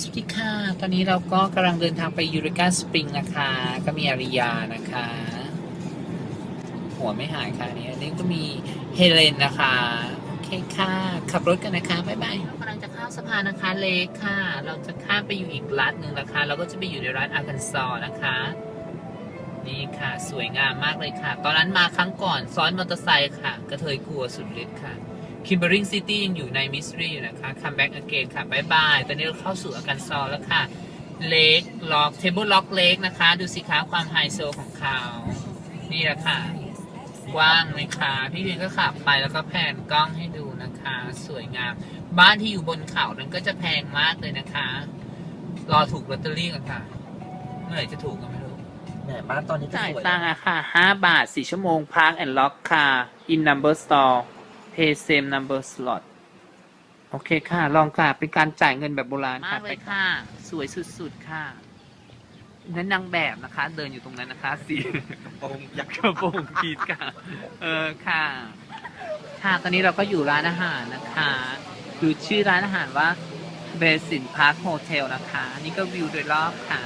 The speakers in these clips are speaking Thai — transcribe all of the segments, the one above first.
สวัสดีค่ะ ตอนนี้เราก็กำลังเดินทางไปยูริกาสปริงนะคะ ก็มีอาริยานะคะ หัวไม่หายค่ะอันนี่อันนี้ก็มีเฮเลนนะคะ โอเคค่ะ ขับรถกันนะคะ บ๊ายบายเรากำลังจะข้ามสะพานนะคะเล็กค่ะ เราจะข้ามไปอยู่อีกรัฐหนึ่งนะคะ เราก็จะไปอยู่ในรัฐอาร์กันซอนะคะ นี่ค่ะ สวยงามมากเลยค่ะ ตอนนั้นมาครั้งก่อนซ้อนมอเตอร์ไซค์ค่ะ กระเทยกลัวสุดฤทธิ์ค่ะ คิมเบอริงซิตี้ยังอยู่ในมิสทรีอยู่นะคะคัมแบ็กอเกนค่ะบายบายตอนนี้เราเข้าสู่อาการซอแล้วค่ะเลกล็อกเทเบิลล็อกเลกนะคะ ดูสิคะความไฮโซของเขานี่แหละค่ะกว้างเลยค่ะพี่วินก็ขับไปแล้วก็แผนกล้องให้ดูนะคะ สวยงาม บ้านที่อยู่บนเขานั้นก็จะแพงมากเลยนะคะ รอถูกลอตเตอรี่กันค่ะ เมื่อไหร่จะถูกก็ไม่รู้แหมบ้านตอนนี้ก็จ่ายสวยตังค์อะค่ะ5บาท4ชั่วโมง Park and Lock ค่ะ in number store pay same number slot โอเคค่ะ ลองค่ะเป็นการจ่ายเงินแบบโบราณมากเลยค่ะ สวยสุดๆค่ะนั้นนางแบบนะคะ เดินอยู่ตรงนั้นนะคะสีโองยักษ์กระโปรงกีดค่ะ เออค่ะ ค่ะ ตอนนี้เราก็อยู่ร้านอาหารนะคะดูชื่อร้านอาหารว่าเบสินพาร์คโฮเทลนะคะ นี่ก็วิวโดยรอบค่ะ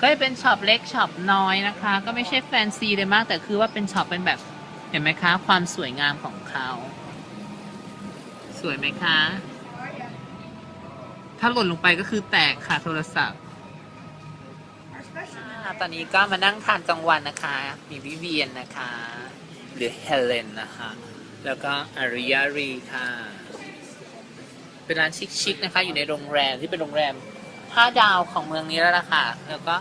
ก็จะเป็นช็อปเล็กช็อปน้อยนะคะ ก็ไม่ใช่แฟนซีเลยมาก แต่คือว่าเป็นช็อปเป็นแบบ เห็นไหมคะ ความสวยงามของเขา สวยไหมคะ ถ้าหล่นลงไปก็คือแตกค่ะโทรศัพท์ตอนนี้ก็มานั่งทานกลางวันนะคะ มีวิเวียนนะคะ หรือเฮเลนนะคะ แล้วก็อาริยารีค่ะ เป็นร้านชิคๆนะคะ อยู่ในโรงแรมที่เป็นโรงแรมห้าดาวของเมืองนี้แล้วล่ะค่ะ แล้วก็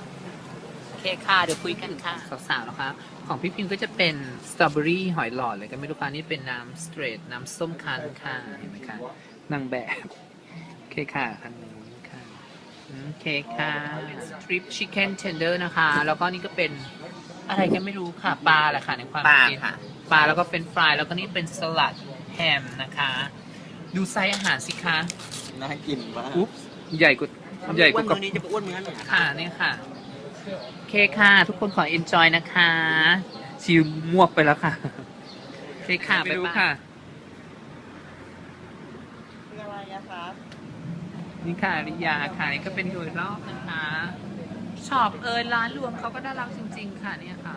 เคค่ะ เดี๋ยวคุยกันค่ะ สาวๆนะคะ ของพี่พิมก็จะเป็นสตรอเบอรี่หอยหลอดเลยก็ไม่รู้ค่ะนี่เป็นน้ำสเตรทน้ำส้มคั้นค่ะเห็นไหมคะนางแบบโอเคค่ะคันนู้นค่ะโอเคค่ะสตริปชิคเก้นเทนเดอร์นะคะ แล้วก็นี่ก็เป็นอะไรก็ไม่รู้ค่ะปลาแหละค่ะในความปลาคิดค่ะ ปลาแล้วก็เป็นฟรายแล้วก็นี่เป็นสลัดแฮมนะคะ ดูไซส์อาหารสิคะน่ากินมากอุ๊บใหญ่กว่าใหญ่กอ้วว่านกับมื้อนี้จะไปอ้วนมื้อนั้นเหรอ ค่ะนี่ค่ะ โอเคค่ะ ทุกคนขอ enjoy นะคะ ชิวมวกไปแล้วค่ะโอเคค่ะไปดูค่ะคืออะไรอะคะนี่ค่ะริยาค่ะนี่ก็เป็นโดยรอบนะคะช็อปเอยร้านรวมเขาก็น่ารักจริง ๆ ค่ะเนี่ยค่ะ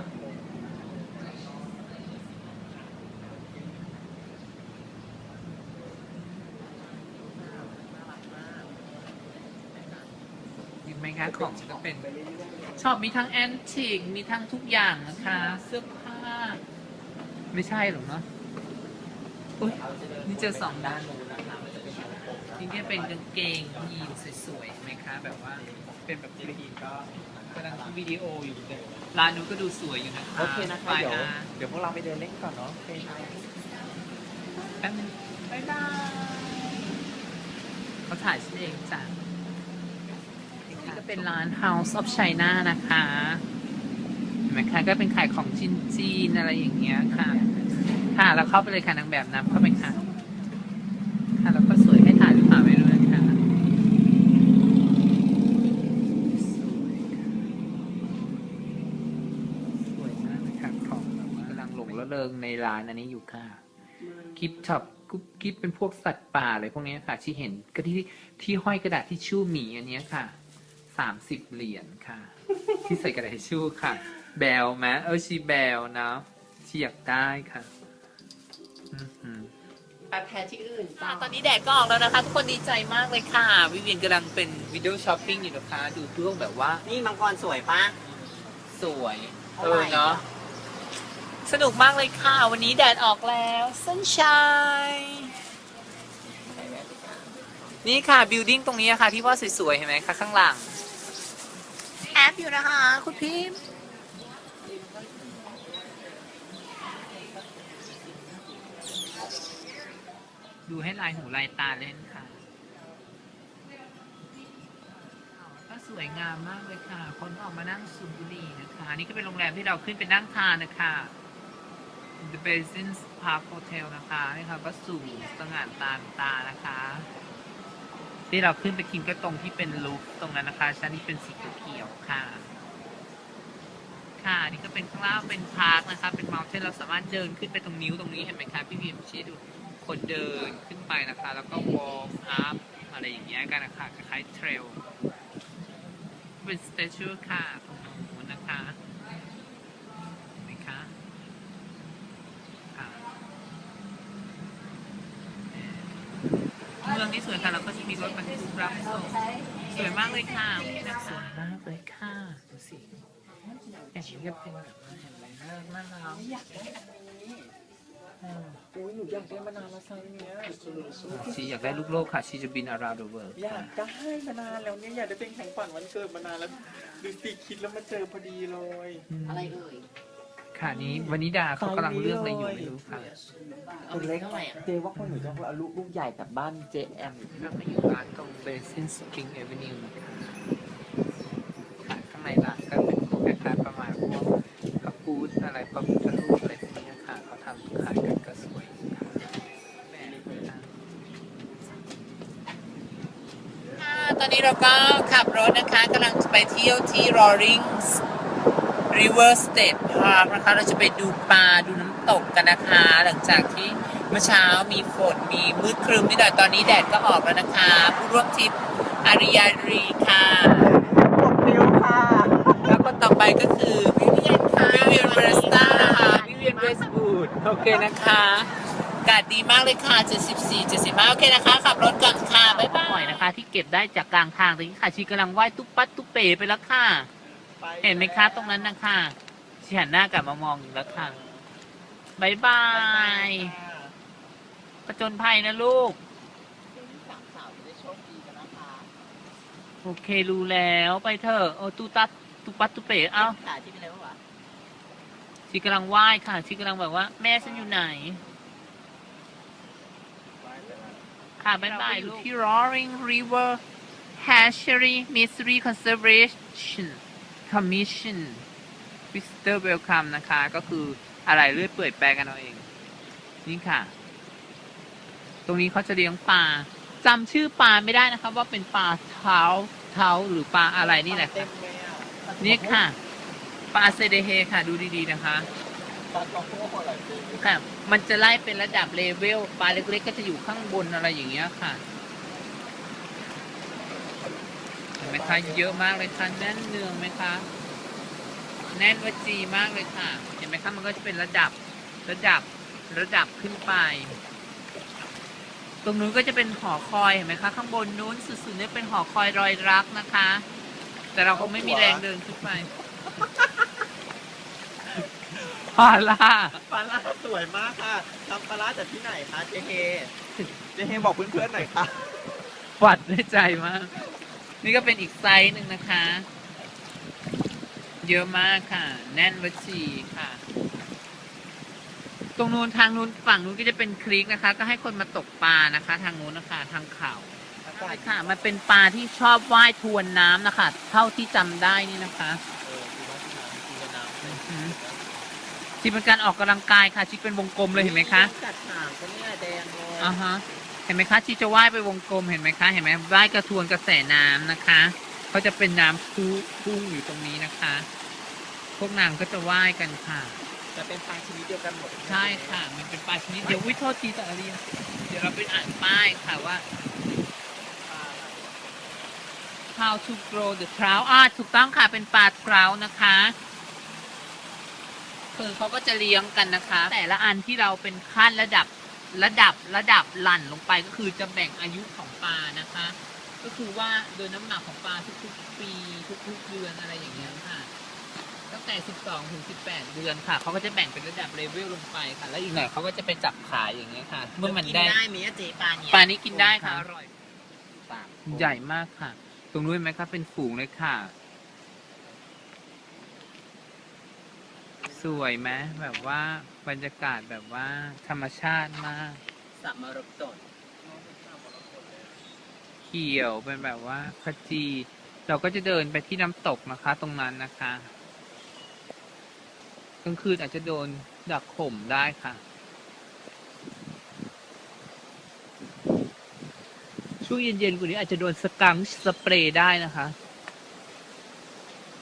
เห็นไหมคะ ของก็เป็น ชอบมีทั้งแอนติกมีทั้งทุกอย่างนะคะ เสื้อผ้า ไม่ใช่หรอกเนาะอุ้ยนี่เจอสองด้านเลยนะคะนี่เนี่ยเป็นกางเกงยีนสวยๆเห็นไหมคะแบบว่าเป็นแบบยีนก็กำลังทำวิดีโออยู่แต่ร้านนู้นก็ดูสวยอยู่นะคะโอเคนะคะไปเดี๋ยวอะเดี๋ยวพวกเราไปเดินเล่นก่อนเนาะโอเคค่ะแป๊บนึงบ๊ายบายเขาถ่ายฉันเองจ้ะ เป็นร้าน House of China นะคะเห็นไหมคะก็เป็นขายของจีนจีนๆอะไรอย่างเงี้ยค่ะ ค่ะเราเข้าไปเลยค่ะนางแบบนำเข้าไปค่ะ ค่ะแล้วก็สวยให้ถ่ายหรือเปล่าไม่รู้นะคะสวยค่ะสวยมากนะคะของแบบว่ากำลังหลงระเริงในร้านอันนี้อยู่ค่ะกิฟช็อปกุ๊บกิ๊บเป็นพวกสัตว์ป่าอะไรพวกนี้ค่ะ ที่เห็นก็ที่ที่ห้อยกระดาษที่ชู่หมีอันเนี้ยค่ะ สามสิบเหรียญค่ะ ที่ใส่กระดาษทิชชู่ค่ะ แบลไหมเออชีแบลนะที่อยากได้ค่ะอื้อหือ ไปแพ้ที่อื่นค่ะตอนนี้แดดก็ออกแล้วนะคะ ทุกคนดีใจมากเลยค่ะ วิเวียนกำลังเป็นวิดีโอช้อปปิ้งอยู่นะคะ ดูพวกแบบว่านี่มังกรสวยปะ สวยเท่าเอไหร่อเนาะสนุกมากเลยค่ะ วันนี้แดดออกแล้วสันชายนี่ค่ะบิลดิ้งตรงนี้ค่ะ ที่ว่าสวยๆเห็นไหมคะข้างหลังแอ ปอยู่นะคะ คุณพิมพ์ดูให้ลายหูลายตาเล่นค่ะก็สวยงามมากเลยค่ะ คนก็ออกมานั่งสูบบุหรี่นะคะนี่ก็เป็นโรงแรมที่เราขึ้นไปนั่งทานนะคะ The Basin Park Hotel นะคะนี่ค่ะก็สูงสง่านตาตานะคะ ที่เราขึ้นไปกินก็ตรงที่เป็นลูฟตรงนั้นนะคะชั้นนี้เป็นสีเขียวค่ะ ค่ะนี่ก็เป็นข้างล่างเป็นพาร์คนะคะ เป็นมาเทนเราสามารถเดินขึ้นไปตรงนิ้วตรงนี้เห็นไหมคะพี่พีมชี้ดูคนเดินขึ้นไปนะคะ แล้วก็วอล์กอัพอะไรอย่างเงี้ยกันนะคะคล้ายเทรลเป็นสเตชัวค่ะตรงนู้นนะคะ สวยค่ะแล้วก็จะมีรถบรรทุกรับส่งสวยมากเลยค่ะโอเคนะคะสวยมากเลยค่ะดูสิอย่างนี้ก็เป็นแบบว่าเห็นไหมน่ารักน่ารักอยากได้อันนี้อุ้ยหนูอยากได้มานานแล้วไซส์เนี้ยชีอยากได้ลูกโลกค่ะชีจะบิน around the world อยากได้มานานแล้วเนี่ยอยากได้เป็นของขวัญวันเกิดมานานแล้วดูสิคิดแล้วมาเจอพอดีเลย อะไรเอ่ย ค่ะนี้วันนี้ดาเขากำลังเลือกอะไรอยู่ไม่รู้ค่ะเอาเล็กเท่าไหร่อะเจว่าคนหนูจะเอาลูกลูกใหญ่กลับบ้านเจแอมเราก็อยู่ร้านตรง Basin Spring Avenue นะคะค่ะข้างในร้านก็เป็นคล้ายๆประมาณพวกพระพุทธอะไรพระพุทธรูปอะไรพวกนี้ค่ะเขาทำขายกันก็สวยค่ะแม่ค่ะค่ะตอนนี้เราก็ขับรถนะคะกำลังจะไปเที่ยวที่ Roaring River State Park นะคะ เราจะไปดูปลาดูน้ำตกกันนะคะ หลังจากที่เมื่อเช้ามีฝนมีมืดครึ้มนิดหน่อยตอนนี้แดดก็ออกแล้วนะคะ ผู้ร่วมทริปอาริยารีค่ะหมดนิ้วค่ะ แล้วคนต่อไปก็คือวิเวียนค่ะวิเวียนเบรสตานะคะวิเวียนเวสบูดโอเคนะคะอากาศดีมากเลยค่ะ 74 75 โอเคนะคะ ขับรถก่อนค่ะ บ๊ายบายนะคะ ที่เก็บได้จากกลางทางตรงนี้ค่ะ ชีกำลังว่ายตุ๊บปัดตุ๊บเป๋ไปแล้วค่ะ เห็นไหมคะ ตรงนั้นนะคะ ชีหันหน้ากลับมามองอยู่แล้วค่ะบายบายประจนภัยนะลูก สามสาวจะได้โชคดีกันนะคะโอเครู้แล้วไปเถอะโอ้ตุตัดตุปัดตุเป๋เอ้าขาที่ไปแล้ววะชีกำลังไหว้ค่ะชีกำลังแบบว่า แม่ฉันอยู่ไหน ค่ะบ๊ายบายลูกที่ Roaring River Hatchery Mystery Conservation Commission Visitor Welcome นะคะ ก็คืออะไรเลื่อยเปื่อยแปลกันเอาเอง นี่ค่ะ ตรงนี้เขาจะเลี้ยงปลาจำชื่อปลาไม่ได้นะคะว่าเป็นปลาเท้าเท้าหรือปลาอะไรนี่แหละเต็ค่ะมเลยอะนี่ค่ะปลาเซเดเฮค่ะ ดูดีๆนะคะปลาทองโก้อะไรเต็มค่ะ มันจะไล่เป็นระดับเลเวลปลาเล็กๆ ก็จะอยู่ข้างบนอะไรอย่างเงี้ยค่ะเห็นไหมคะเยอะมากเลยค่ะแน่นเนืองไหมคะ แน่นวจีมากเลยค่ะ เห็นไหมคะมันก็จะเป็นระดับระดับระดับขึ้นไป ตรงนู้นก็จะเป็นหอคอยเห็นไหมคะ ข้างบนนู้นสุดๆนี่เป็นหอคอยรอยรักนะคะ แต่เราคงไม่มีแรงเดินขึ้นไปพาล่าปลาล่าสวยมากค่ะทำปลาล่าจากที่ไหนคะเจเฮเจเฮบอกเพื่อนๆหน่อยค่ะฝัดในใจมาก นี่ก็เป็นอีกไซส์หนึ่งนะคะ เยอะมากค่ะ แน่นวัชีค่ะ ตรงนู้นทางนู้นฝั่งนู้นก็จะเป็นคลิกนะคะ ก็ให้คนมาตกปลานะคะ ทางนู้นนะคะ ทางเขาใช่ค่ะ มันเป็นปลาที่ชอบว่ายทวนน้ำนะคะ เท่าที่จำได้นี่นะคะอือหือที่เป็นการออกกำลังกายค่ะที่เป็นวงกลมเลยเห็นไหมคะกัดหางก็เนี่ยแดงเลยอ่าฮะเห็นไหมคะที่จะว่ายไปวงกลมเห็นไหมคะ เห็นไหมว่ายกระทวนกระแสน้ำนะคะ เขาจะเป็นน้ำพุพุ่งอยู่ตรงนี้นะคะ พวกนางก็จะว่ายกันค่ะ จะเป็นปลาชนิดเดียวกันหมดใช่ค่ะ มันเป็นปลาชนิดเดียววิโทษทีสักรีนเดี๋ยวเราไปอ่านป้ายค่ะว่า how to grow the trout อ่าถูกต้องค่ะ เป็นปลา trout นะคะ คือเขาก็จะเลี้ยงกันนะคะ แต่ละอันที่เราเป็นขั้นระดับ ระดับ ระดับหลั่นลงไปก็คือจะแบ่งอายุของปลานะคะ ก็คือว่าโดยน้ำหนักของปลาทุกๆปีทุกๆเดือนอะไรอย่างเงี้ยค่ะ ตั้งแต่ 12 ถึง 18 เดือนค่ะ เขาก็จะแบ่งเป็นระดับเลเวลลงไปค่ะ แล้วอีกหน่อยเขาก็จะไปจับขายอย่างเงี้ยค่ะ เมื่อมันได้กิได้ไหมอะเจปลาเนี่ยปลานี้กินได้ค่ะ อร่อยสามใหญ่มากค่ะ ตรงนู้นเห็นไหมครับเป็นฝูงเลยค่ะ สวยไหมแบบว่าบรรยากาศแบบว่าธรรมชาติมากสามมรกตเขียวเป็นแบบว่าขจี เราก็จะเดินไปที่น้ำตกนะคะ ตรงนั้นนะคะกลางคืนอาจจะโดนดักข่มได้ค่ะ ช่วงเย็นๆกว่านี้อาจจะโดนสกังค์สเปรย์ได้นะคะ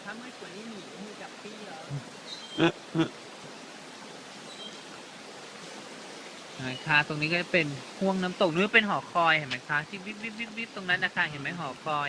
ถ้าไม่กว่านี้หนีมือกับพี่เหรอ นะคะตรงนี้ก็จะเป็นห่วงน้ำตกนู้นเป็นหอคอยเห็นไหมคะที่วิบวิบวิบวิบตรงนั้นนะคะเห็นไหมหอคอย